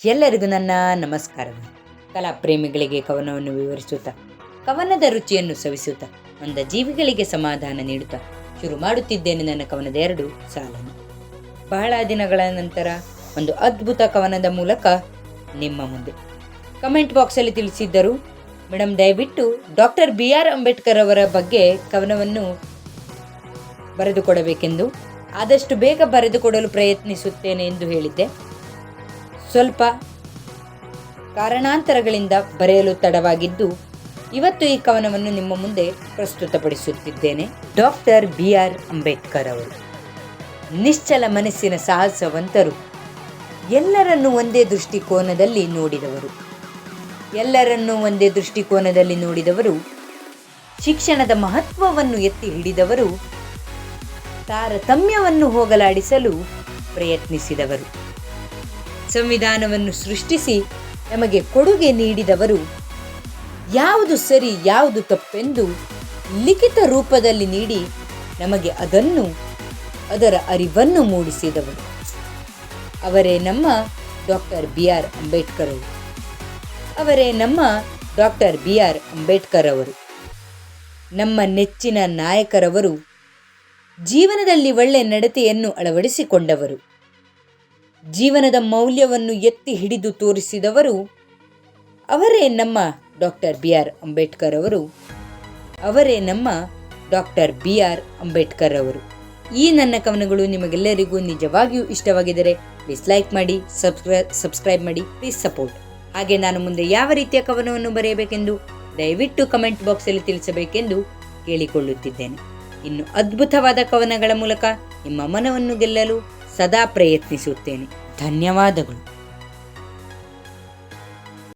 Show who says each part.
Speaker 1: ಎಲ್ಲರಿಗೂ ನನ್ನ ನಮಸ್ಕಾರಗಳು ಕಲಾ ಪ್ರೇಮಿಗಳಿಗೆ ಕವನವನ್ನು ವಿವರಿಸುತ್ತಾ, ಕವನದ ರುಚಿಯನ್ನು ಸವಿಸುತ್ತಾ ಅಂದ ಜೀವಿಗಳಿಗೆ ಸಮಾಧಾನ ನೀಡುತ್ತಾ ಶುರು ಮಾಡುತ್ತಿದ್ದೇನೆ ನನ್ನ ಕವನದ ಎರಡು ಸಾಲನ್ನು. ಬಹಳ ದಿನಗಳ ನಂತರ ಒಂದು ಅದ್ಭುತ ಕವನದ ಮೂಲಕ ನಿಮ್ಮ ಮುಂದೆ. ಕಮೆಂಟ್ ಬಾಕ್ಸಲ್ಲಿ ತಿಳಿಸಿದ್ದರು ಮೇಡಮ್ ದಯವಿಟ್ಟು ಡಾಕ್ಟರ್ ಬಿ ಆರ್ ಅಂಬೇಡ್ಕರ್ ಅವರ ಬಗ್ಗೆ ಕವನವನ್ನು ಬರೆದುಕೊಡಬೇಕೆಂದು, ಆದಷ್ಟು ಬೇಗ ಬರೆದುಕೊಡಲು ಪ್ರಯತ್ನಿಸುತ್ತೇನೆ ಎಂದು ಹೇಳಿದ್ದೆ. ಸ್ವಲ್ಪ ಕಾರಣಾಂತರಗಳಿಂದ ಬರೆಯಲು ತಡವಾಗಿದ್ದು, ಇವತ್ತು ಈ ಕವನವನ್ನು ನಿಮ್ಮ ಮುಂದೆ ಪ್ರಸ್ತುತಪಡಿಸುತ್ತಿದ್ದೇನೆ. ಡಾಕ್ಟರ್ ಬಿ ಆರ್ ಅಂಬೇಡ್ಕರ್ ಅವರು. ನಿಶ್ಚಲ ಮನಸ್ಸಿನ ಸಾಹಸವಂತರು. ಎಲ್ಲರನ್ನೂ ಒಂದೇ ದೃಷ್ಟಿಕೋನದಲ್ಲಿ ನೋಡಿದವರು. ಎಲ್ಲರನ್ನೂ ಒಂದೇ ದೃಷ್ಟಿಕೋನದಲ್ಲಿ ನೋಡಿದವರು. ಶಿಕ್ಷಣದ ಮಹತ್ವವನ್ನು ಎತ್ತಿ ಹಿಡಿದವರು. ತಾರತಮ್ಯವನ್ನು ಹೋಗಲಾಡಿಸಲು ಪ್ರಯತ್ನಿಸಿದವರು. ಸಂವಿಧಾನವನ್ನು ಸೃಷ್ಟಿಸಿ ನಮಗೆ ಕೊಡುಗೆ ನೀಡಿದವರು ಯಾವುದು ಸರಿ, ಯಾವುದು ತಪ್ಪೆಂದು ಲಿಖಿತ ರೂಪದಲ್ಲಿ ನೀಡಿ ನಮಗೆ ಅದನ್ನು, ಅದರ ಅರಿವನ್ನು ಮೂಡಿಸಿದವರು. ಅವರೇ ನಮ್ಮ ಡಾಕ್ಟರ್ ಬಿ ಆರ್ ಅಂಬೇಡ್ಕರ್ ಅವರು. ಅವರೇ ನಮ್ಮ ಡಾಕ್ಟರ್ ಬಿ ಆರ್ ಅಂಬೇಡ್ಕರ್ ಅವರು. ನಮ್ಮ ನೆಚ್ಚಿನ ನಾಯಕರವರು ಜೀವನದಲ್ಲಿ ಒಳ್ಳೆ ನಡತೆಯನ್ನು ಅಳವಡಿಸಿಕೊಂಡವರು. ಜೀವನದ ಮೌಲ್ಯವನ್ನು ಎತ್ತಿ ಹಿಡಿದು ತೋರಿಸಿದವರು ಅವರೇ ನಮ್ಮ ಡಾಕ್ಟರ್ ಬಿ ಆರ್ ಅಂಬೇಡ್ಕರ್ ಅವರು. ಅವರೇ ನಮ್ಮ ಡಾಕ್ಟರ್ ಬಿ ಆರ್ ಅಂಬೇಡ್ಕರ್ ಅವರು. ಈ ನನ್ನ ಕವನಗಳು ನಿಮಗೆಲ್ಲರಿಗೂ ನಿಜವಾಗಿಯೂ ಇಷ್ಟವಾಗಿದ್ದರೆ ಪ್ಲೀಸ್ ಲೈಕ್ ಮಾಡಿ ಸಬ್ಸ್ಕ್ರೈ ಸಬ್ಸ್ಕ್ರೈಬ್ ಮಾಡಿ ಪ್ಲೀಸ್ ಸಪೋರ್ಟ್ ಹಾಗೆ ನಾನು ಮುಂದೆ ಯಾವ ರೀತಿಯ ಕವನವನ್ನು ಬರೆಯಬೇಕೆಂದು ದಯವಿಟ್ಟು ಕಮೆಂಟ್ ಬಾಕ್ಸಲ್ಲಿ ತಿಳಿಸಬೇಕೆಂದು ಕೇಳಿಕೊಳ್ಳುತ್ತಿದ್ದೇನೆ. ಇನ್ನು ಅದ್ಭುತವಾದ ಕವನಗಳ ಮೂಲಕ ನಿಮ್ಮ ಮನವನ್ನು ಗೆಲ್ಲಲು ಸದಾ ಪ್ರಯತ್ನಿಸುತ್ತೇನೆ. ಧನ್ಯವಾದಗಳು.